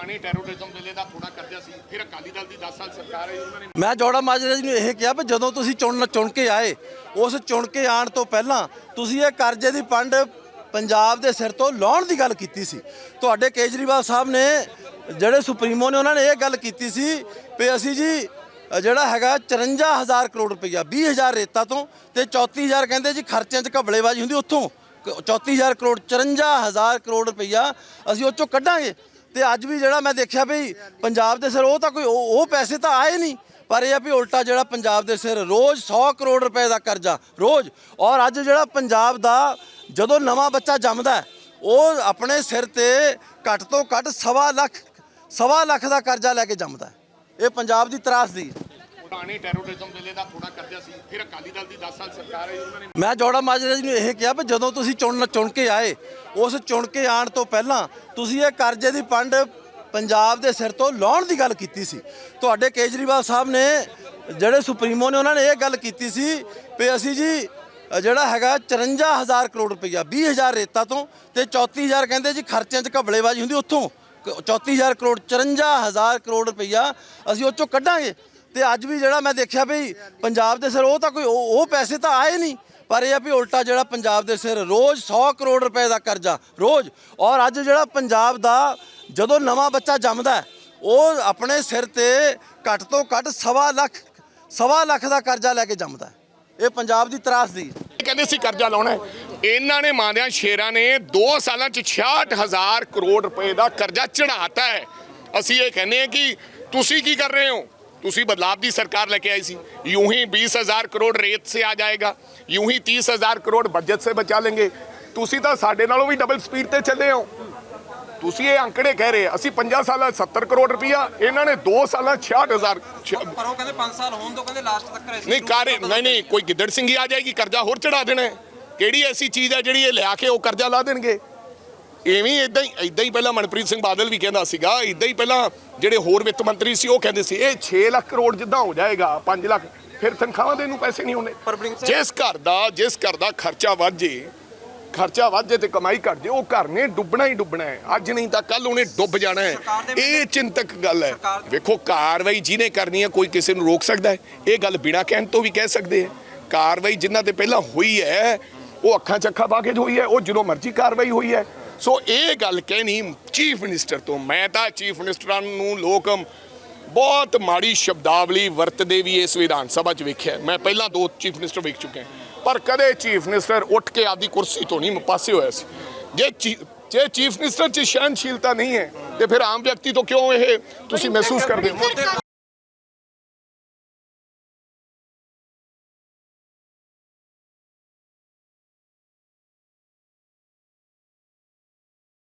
ਪੁਰਾਣੇ ਟੈਰੋਰਿਜ਼ਮ ਵੇਲੇ ਦਾ ਥੋੜਾ ਕਰਜ਼ਾ ਸੀ, ਫਿਰ ਅਕਾਲੀ ਦਲ ਦੀ 10 ਸਾਲ ਸਰਕਾਰ ਹੈ ਉਹਨਾਂ ਨੇ ਮੈਂ ਜੋੜਾ ਮਾਜਰਾ ਜੀ ਨੂੰ ਇਹ ਕਿਹਾ ਵੀ ਜਦੋਂ ਤੁਸੀਂ ਚੁਣ ਚੁਣ ਕੇ ਆਏ, ਉਸ ਚੁਣ ਕੇ ਆਣ ਤੋਂ ਪਹਿਲਾਂ ਤੁਸੀਂ ਇਹ ਕਰਜ਼ੇ ਦੀ ਪੰਡ ਪੰਜਾਬ ਦੇ ਸਿਰ ਤੋਂ ਲਾਉਣ ਦੀ ਗੱਲ ਕੀਤੀ ਸੀ। ਤੁਹਾਡੇ ਕੇਜਰੀਵਾਲ ਸਾਹਿਬ ਨੇ, ਜਿਹੜੇ ਸੁਪਰੀਮੋ ਨੇ ਉਹਨਾਂ ਨੇ ਇਹ ਗੱਲ ਕੀਤੀ ਸੀ ਵੀ ਅਸੀਂ ਜੀ, ਜਿਹੜਾ ਹੈਗਾ 54000 ਕਰੋੜ ਰੁਪਈਆ 20000 ਰੇਤਾ ਤੋਂ ਤੇ 34000 ਕਹਿੰਦੇ ਜੀ ਖਰਚਿਆਂ 'ਚ ਘਬਲੇਬਾਜ਼ੀ ਹੁੰਦੀ, ਉੱਥੋਂ ਕ- 34000 ਕਰੋੜ 54000 ਕਰੋੜ ਰੁਪਈਆ ਅਸੀਂ ਉਹ ਚੋਂ ਕੱਢਾਂਗੇ। ਤੇ ਅੱਜ ਵੀ ਜਿਹੜਾ ਮੈਂ ਦੇਖਿਆ ਵੀ ਪੰਜਾਬ ਦੇ ਸਿਰ ਉਹ ਤਾਂ ਕੋਈ ਉਹ ਉਹ ਪੈਸੇ ਤਾਂ ਆਏ ਨਹੀਂ, ਪਰ ਇਹ ਆ ਵੀ ਉਲਟਾ ਜਿਹੜਾ ਪੰਜਾਬ ਦੇ ਸਿਰ ਰੋਜ਼ 100 ਕਰੋੜ ਰੁਪਏ ਦਾ ਕਰਜ਼ਾ, ਰੋਜ਼। ਔਰ ਅੱਜ ਜਿਹੜਾ ਪੰਜਾਬ ਦਾ ਜਦੋਂ ਨਵਾਂ ਬੱਚਾ ਜੰਮਦਾ ਉਹ ਆਪਣੇ ਸਿਰ ਤੇ ਘੱਟ ਤੋਂ ਘੱਟ ਸਵਾ ਲੱਖ ਸਵਾ ਲੱਖ ਦਾ ਕਰਜ਼ਾ ਲੈ ਕੇ ਜੰਮਦਾ ਇਹ ਪੰਜਾਬ ਦੀ ਤਰਾਸਦੀ ਹੈ। ਪੁਰਾਣੇ ਟੈਰੋਰਿਜ਼ਮ ਵੇਲੇ ਦਾ ਥੋੜਾ ਕਰਜ਼ਾ ਸੀ, ਫਿਰ ਅਕਾਲੀ ਦਲ ਦੀ 10 ਸਾਲ ਸਰਕਾਰ ਹੈ ਉਹਨਾਂ ਨੇ ਮੈਂ ਜੋੜਾ ਮਾਜਰਾ ਜੀ ਨੂੰ ਇਹ ਕਿਹਾ ਵੀ ਜਦੋਂ ਤੁਸੀਂ ਚੁਣ ਚੁਣ ਕੇ ਆਏ, ਉਸ ਚੁਣ ਕੇ ਆਣ ਤੋਂ ਪਹਿਲਾਂ ਤੁਸੀਂ ਇਹ ਕਰਜ਼ੇ ਦੀ ਪੰਡ ਪੰਜਾਬ ਦੇ ਸਿਰ ਤੋਂ ਲਾਉਣ ਦੀ ਗੱਲ ਕੀਤੀ ਸੀ। ਤੁਹਾਡੇ ਕੇਜਰੀਵਾਲ ਸਾਹਿਬ ਨੇ, ਜਿਹੜੇ ਸੁਪਰੀਮੋ ਨੇ ਉਹਨਾਂ ਨੇ ਇਹ ਗੱਲ ਕੀਤੀ ਸੀ ਵੀ ਅਸੀਂ ਜੀ, ਜਿਹੜਾ ਹੈਗਾ 54000 ਕਰੋੜ ਰੁਪਈਆ 20000 ਰੇਤਾ ਤੋਂ ਤੇ 34000 ਕਹਿੰਦੇ ਜੀ ਖਰਚਿਆਂ 'ਚ ਘਬਲੇਬਾਜ਼ੀ ਹੁੰਦੀ, ਉੱਥੋਂ ਕ- 34000 ਕਰੋੜ 54000 ਕਰੋੜ ਰੁਪਈਆ ਅਸੀਂ ਉਹ ਚੋਂ ਕੱਢਾਂਗੇ। ਤੇ ਅੱਜ ਵੀ ਜਿਹੜਾ ਮੈਂ ਦੇਖਿਆ ਵੀ ਪੰਜਾਬ ਦੇ ਸਿਰ ਉਹ ਤਾਂ ਕੋਈ ਉਹ ਉਹ ਪੈਸੇ ਤਾਂ ਆਏ ਨਹੀਂ, ਪਰ ਇਹ ਆ ਵੀ ਉਲਟਾ ਜਿਹੜਾ ਪੰਜਾਬ ਦੇ ਸਿਰ ਰੋਜ਼ 100 ਕਰੋੜ ਰੁਪਏ ਦਾ ਕਰਜ਼ਾ, ਰੋਜ਼। ਔਰ ਅੱਜ ਜਿਹੜਾ ਪੰਜਾਬ ਦਾ ਜਦੋਂ ਨਵਾਂ ਬੱਚਾ ਜੰਮਦਾ ਉਹ ਆਪਣੇ ਸਿਰ ਤੇ ਘੱਟ ਤੋਂ ਘੱਟ ਸਵਾ ਲੱਖ ਸਵਾ ਲੱਖ ਦਾ ਕਰਜ਼ਾ ਲੈ ਕੇ ਜੰਮਦਾ ਇਹ ਪੰਜਾਬ ਦੀ ਤਰਾਸਦੀ ਹੈ। ਇਹ ਕਹਿੰਦੇ ਸੀ ਕਰਜ਼ਾ ਲਾਉਣਾ ਇਹਨਾਂ ਨੇ ਮਾਂਦਿਆਂ ਸ਼ੇਰਾਂ ਨੇ 2 ਸਾਲਾਂ ਚ 66000 ਕਰੋੜ ਰੁਪਏ ਦਾ ਕਰਜ਼ਾ ਚੜਾਤਾ ਹੈ। ਅਸੀਂ ਇਹ ਕਹਿੰਦੇ ਹਾਂ ਕਿ ਤੁਸੀਂ ਕੀ ਕਰ ਰਹੇ ਹੋ? ਤੁਸੀਂ ਬਦਲਾਵ ਦੀ ਸਰਕਾਰ ਲੈ ਕੇ ਆਈ ਸੀ यूं ही 20000 ਕਰੋੜ ਰੇਤ ਸੇ ਆ ਜਾਏਗਾ यूं ही 30000 ਕਰੋੜ ਬਜਟ ਸੇ ਬਚਾ लेंगे ਤੁਸੀਂ ਤਾਂ ਸਾਡੇ ਨਾਲੋਂ ਵੀ ਡਬਲ ਸਪੀਡ ਤੇ ਚੱਲੇ ਹੋ ਤੁਸੀਂ ਇਹ ਅੰਕੜੇ ਕਹਿ ਰਹੇ ਅਸੀਂ 50 ਸਾਲਾਂ 'ਚ 70 ਕਰੋੜ ਰੁਪਇਆ ਇਹਨਾਂ ਨੇ 2 ਸਾਲਾਂ 'ਚ 66000 ਛ- ਪਰ ਉਹ ਕਹਿੰਦੇ 5 ਸਾਲ ਹੋਣ ਤੋਂ ਕਹਿੰਦੇ ਲਾਸਟ ਤੱਕ ਰਹੇ ਨਹੀਂ ਕਾਰੇ ਨਹੀਂ ਨਹੀਂ ਕੋਈ ਗਿੱਦੜ ਸਿੰਘੀ ਆ ਜਾਏਗੀ ਕਰਜ਼ਾ ਹੋਰ ਚੜਾ ਦੇਣਾ ਹੈ। ਕਿਹੜੀ ਐਸੀ ਚੀਜ਼ ਹੈ ਜਿਹੜੀ ਇਹ ਲਿਆ ਕੇ ਉਹ ਕਰਜ਼ਾ ਲਾ ਦੇਣਗੇ ਐਵੇਂ ਇਦਾਂ ਹੀ ਇਦਾਂ ਹੀ ਪਹਿਲਾਂ ਮਨਪ੍ਰੀਤ ਸਿੰਘ ਬਾਦਲ ਵੀ ਕਹਿੰਦਾ ਸੀਗਾ ਇਦਾਂ ਹੀ ਪਹਿਲਾਂ ਜਿਹੜੇ ਹੋਰ ਵਿੱਤ ਮੰਤਰੀ ਸੀ ਉਹ ਕਹਿੰਦੇ ਸੀ ਇਹ 6 ਲੱਖ ਕਰੋੜ ਜਿੱਦਾਂ ਹੋ ਜਾਏਗਾ 5 ਲੱਖ ਫਿਰ ਤਨਖਾਹਾਂ ਦੇ ਨੂੰ ਪੈਸੇ ਨਹੀਂ ਹੋਣੇ ਜਿਸ ਘਰ ਦਾ ਜਿਸ ਘਰ ਦਾ ਖਰਚਾ ਵੱਧ ਜੇ ਖਰਚਾ ਵੱਧ ਜੇ ਤੇ ਕਮਾਈ ਘਟ ਜੇ ਉਹ ਘਰ ਨੇ ਡੁੱਬਣਾ ਹੀ ਡੁੱਬਣਾ ਹੈ ਅੱਜ ਨਹੀਂ ਤਾਂ ਕੱਲ ਉਹਨੇ ਡੁੱਬ ਜਾਣਾ ਹੈ। ਇਹ ਚਿੰਤਕ ਗੱਲ ਹੈ। ਵੇਖੋ ਕਾਰਵਾਈ ਜਿਹਨੇ ਕਰਨੀ ਹੈ ਕੋਈ ਕਿਸੇ ਨੂੰ ਰੋਕ ਸਕਦਾ ਹੈ। ਇਹ ਗੱਲ ਬਿਨਾਂ ਕਹਿਣ ਤੋਂ ਵੀ ਕਹਿ ਸਕਦੇ ਹੈ। ਕਾਰਵਾਈ ਜਿਨ੍ਹਾਂ ਤੇ ਪਹਿਲਾਂ ਹੋਈ ਹੈ ਉਹ ਅੱਖਾਂ ਚ ਅੱਖਾਂ ਪਾ ਕੇ ਜੋ ਹੋਈ ਹੈ ਉਹ ਜਦੋਂ ਮਰਜ਼ੀ ਕਾਰਵਾਈ ਹੋਈ ਹੈ। ਸੋ ਇਹ ਗੱਲ ਕਹਿਣੀ ਚੀਫ ਮਿਨਿਸਟਰ ਤੋਂ ਮੈਂ ਤਾਂ ਚੀਫ ਮਿਨਿਸਟਰਾਂ ਨੂੰ ਲੋਕ ਬਹੁਤ ਮਾੜੀ ਸ਼ਬਦਾਵਲੀ ਵਰਤਦੇ ਵੀ ਇਸ ਵਿਧਾਨ ਸਭਾ 'ਚ ਵੇਖਿਆ। ਮੈਂ ਪਹਿਲਾਂ ਦੋ ਚੀਫ ਮਿਨਿਸਟਰ ਵੇਖ ਚੁੱਕੇ ਹਾਂ ਪਰ ਕਦੇ ਚੀਫ ਮਿਨਿਸਟਰ ਉੱਠ ਕੇ ਆਪਦੀ ਕੁਰਸੀ ਤੋਂ ਨਹੀਂ ਪਾਸੇ ਹੋਇਆ ਸੀ। ਜੇ ਜੇ ਚੀਫ ਮਿਨਿਸਟਰ 'ਚ ਸਹਿਣਸ਼ੀਲਤਾ ਨਹੀਂ ਹੈ ਤੇ ਫਿਰ ਆਮ ਵਿਅਕਤੀ ਤੋਂ ਕਿਉਂ ਇਹ ਤੁਸੀਂ ਮਹਿਸੂਸ ਕਰਦੇ ਹੋ?